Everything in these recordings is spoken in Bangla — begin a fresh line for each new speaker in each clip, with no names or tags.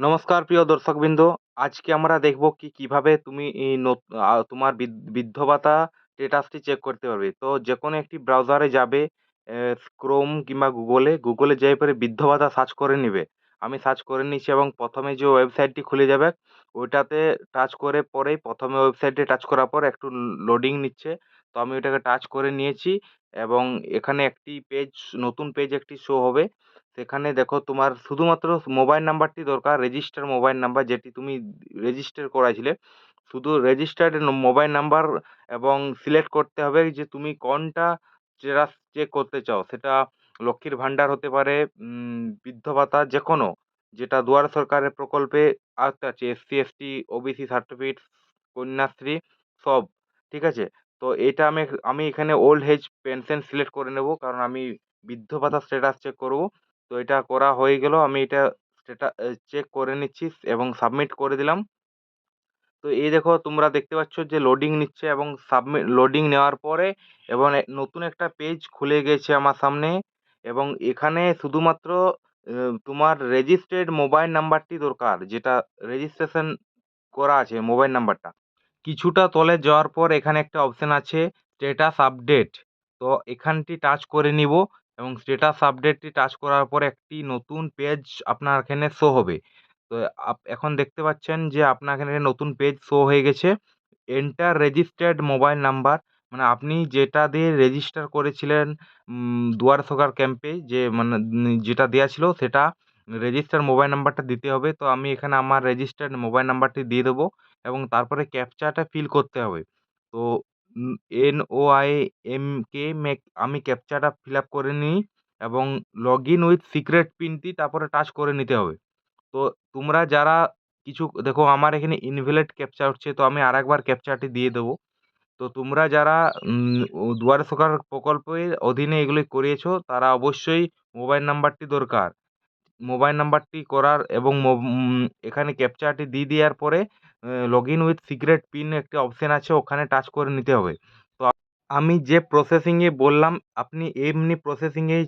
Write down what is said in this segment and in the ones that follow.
নমস্কার প্রিয় দর্শকবৃন্দ। আজকে আমরা দেখব কি, কীভাবে তুমি তোমার বৃদ্ধ- ভাতা স্টেটাসটি চেক করতে পারবে। তো যে কোনো একটি ব্রাউজারে যাবে ক্রোম কিংবা গুগলে গুগলে যাই পরে বৃদ্ধ ভাতা সার্চ করে নেবে। আমি সার্চ করে নিয়েছি এবং প্রথমে যে ওয়েবসাইটটি খুলে যাবে, ওইটাতে টাচ করে পরেই প্রথমে ওয়েবসাইটে টাচ করার পর একটু লোডিং নিচ্ছে। তো আমি ওইটাকে টাচ করে নিয়েছি এবং এখানে একটি পেজ নতুন পেজ একটি শো হবে। সেখানে দেখো তোমার শুধুমাত্র মোবাইল নাম্বারটি দরকার রেজিস্টার মোবাইল নাম্বার যেটি তুমি রেজিস্টার করাইছিলে। শুধু রেজিস্টার্ড মোবাইল নাম্বার এবং সিলেক্ট করতে হবে যে তুমি কোনটা স্টেটাস চেক করতে চাও। সেটা লক্ষ্মীর ভাণ্ডার হতে পারে বৃদ্ধ ভাতা যে কোনো যেটা দুয়ার সরকারের প্রকল্পে আওতা আছে SC ST OBC certificate Kanyashree, সব, ঠিক আছে? তো এটা আমি আমি এখানে ওল্ড এজ পেনশন সিলেক্ট করে নেব, কারণ আমি বৃদ্ধ ভাতা স্ট্যাটাস চেক করব। তো এটা করা হয়ে গেল। আমি এটা স্টেটা চেক করে নিচ্ছি এবং সাবমিট করে দিলাম। তো এই দেখো, তোমরা দেখতে পাচ্ছ যে লোডিং নিচ্ছে এবং সাবমিট লোডিং নেওয়ার পরে এবং নতুন একটা পেজ খুলে গেছে আমার সামনে এবং এখানে শুধুমাত্র তোমার রেজিস্টার্ড মোবাইল নাম্বারটি দরকার, যেটা রেজিস্ট্রেশন করা আছে মোবাইল নাম্বারটা কিছুটা তলে যাওয়ার পর এখানে একটা অপশান আছে স্ট্যাটাস আপডেট তো এখানটি টাচ করে নিব। এবং স্ট্যাটাস আপডেটটি টাচ করার পর একটি নতুন পেজ আপনার এখানে শো হবে। তো এখন দেখতে পাচ্ছেন যে আপনার এখানে নতুন পেজ শো হয়ে গেছে এন্টার রেজিস্টার্ড মোবাইল নাম্বার মানে আপনি যেটা দিয়ে রেজিস্টার করেছিলেন দুয়ার দুয়ারে সরকার ক্যাম্পে যে মানে যেটা দেওয়া ছিল সেটা রেজিস্টার মোবাইল নাম্বারটা দিতে হবে। তো আমি এখানে আমার রেজিস্টার্ড মোবাইল নাম্বারটি দিয়ে দেবো এবং তারপরে ক্যাপচাটা ফিল করতে হবে। তো এন ও আই এম কে মেক আমি ক্যাপচাটা ফিল আপ করে নিই এবং লগ ইন উইথ সিক্রেট পিনটি তারপরে টাচ করে নিতে হবে। তো তোমরা যারা কিছু, দেখো আমার এখানে ইনভ্যালিড ক্যাপচা হচ্ছে, তো আমি আরেকবার ক্যাপচাটি দিয়ে দেবো। তো তোমরা যারা দুয়ারে সরকার প্রকল্পের অধীনে এগুলি করিয়েছো, তারা অবশ্যই মোবাইল নাম্বারটি দরকার। মোবাইল নাম্বারটি করার এবং এখানে ক্যাপচাটি দিয়ে দেওয়ার পরে log in with secret pin একটি অপশান আছে, ওখানে টাচ করে নিতে হবে। তো আমি যে প্রসেসিংয়ে বললাম, আপনি এমনি প্রসেসিংয়েই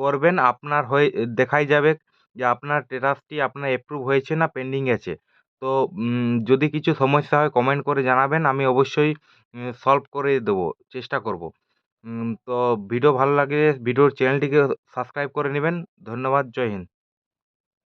করবেন, আপনার হয়ে, দেখাই যাবে যে আপনার স্ট্যাটাসটি আপনার অ্যাপ্রুভ হয়েছে না পেন্ডিং আছে। তো যদি কিছু সমস্যা হয় কমেন্ট করে জানাবেন, আমি অবশ্যই সলভ করে দেবো, চেষ্টা করব। তো ভিডিও ভালো লাগলে ভিডিওর চ্যানেলটিকে সাবস্ক্রাইব করে নেবেন। ধন্যবাদ, জয় হিন্দ।